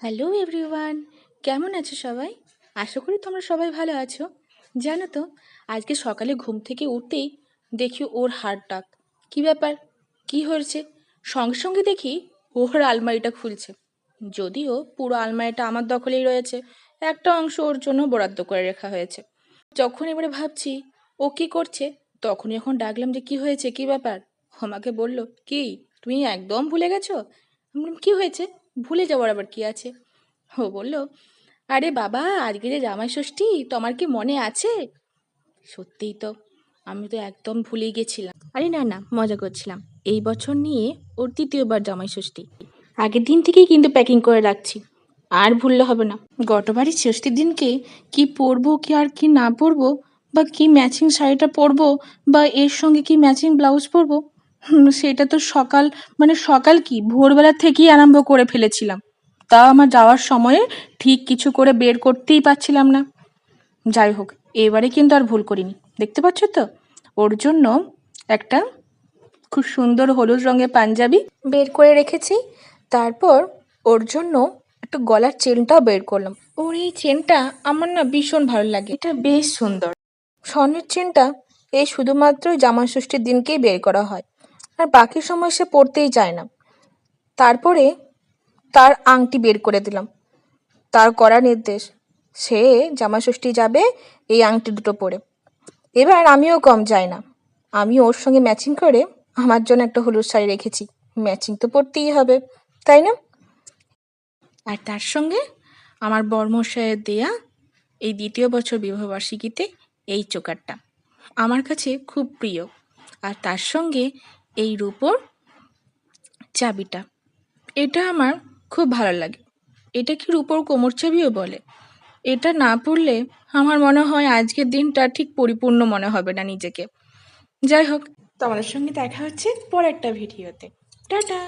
Hello everyone, কেমন আছো সবাই? আশা করি তোমরা সবাই ভালো আছো। জানো তো, আজকে সকালে ঘুম থেকে উঠতেই দেখি ওর হার্ট ডাক কী ব্যাপার? কি হয়েছে? সঙ্গে সঙ্গে দেখি ওর আলমারিটা খুলছে। যদিও পুরো আলমারিটা আমার দখলেই রয়েছে, একটা অংশ ওর জন্য বরাদ্দ করে রাখা হয়েছে। যখন এবারে ভাবছি, ও কি করছে, তখনই এখন ডাকলাম যে কি হয়েছে, কি ব্যাপার? আমাকে বলল, কি, তুমি একদম ভুলে গেছো? বললাম, কি হয়েছে? ভুলে যাওয়ার আবার কি আছে? ও বলল আরে বাবা আজকে যে জামাই ষষ্ঠী তোমার কি মনে আছে? সত্যিই তো আমি তো একদম ভুলেই গেছিলাম। আরে না না মজা করছিলাম। এই বছর নিয়ে ওর তৃতীয়বার জামাই ষষ্ঠী। আগের দিন থেকেই কিন্তু প্যাকিং করে রাখছি। আর ভুললে হবে না। গতবারই ষষ্ঠীর দিনকে কি পরবো কি আর কি না পরবো বা কি ম্যাচিং শাড়িটা পরবো বা এর সঙ্গে কি ম্যাচিং ব্লাউজ পরবো সেটা তো সকাল মানে সকাল কি? ভোরবেলা থেকেই আরম্ভ করে ফেলেছিলাম। তা আমার যাওয়ার সময়ে ঠিক কিছু করে বের করতেই পারছিলাম না। যাই হোক, এবারে কিন্তু আর ভুল করিনি। দেখতে পাচ্ছ তো? ওর জন্য একটা খুব সুন্দর হলুদ রঙের পাঞ্জাবি বের করে রেখেছি। তারপর ওর জন্য একটা গলার চেনটাও বের করলাম। ওর এই চেনটা আমার না ভীষণ ভালো লাগে। এটা বেশ সুন্দর। স্বর্ণের চেনটা এই শুধুমাত্র জামা ষষ্ঠীর দিনকেই বের করা হয়। আর বাকি সময় সে পড়তেই চায় না। তারপরে তার আংটি বের করে দিলাম। তার করা নির্দেশ, সে জামা ষষ্ঠী যাবে এই আংটি দুটো পরে। এবার আমিও কম যাই না। আমি ওর সঙ্গে ম্যাচিং করে আমার জন্য একটা হলুদ শাড়ি রেখেছি। ম্যাচিং তো পরতেই হবে, তাই না? আর তার সঙ্গে আমার বর্মশায়ের দেয়া এই দ্বিতীয় বছর বিবাহবার্ষিকীতে এই চোকারটা। আমার কাছে খুব প্রিয়। আর তার সঙ্গে এই রূপোর চাবিটা। এটা আমার খুব ভালো লাগে। এটা কি রূপোর কোমর ছবিও বলে? এটা না পড়লে আমার মনে হয় আজকের দিনটা ঠিক পরিপূর্ণ মনে হবে না নিজেকে। যাই হোক, তোমাদের সঙ্গে দেখা হচ্ছে পরের একটা ভিডিওতে। টাটা!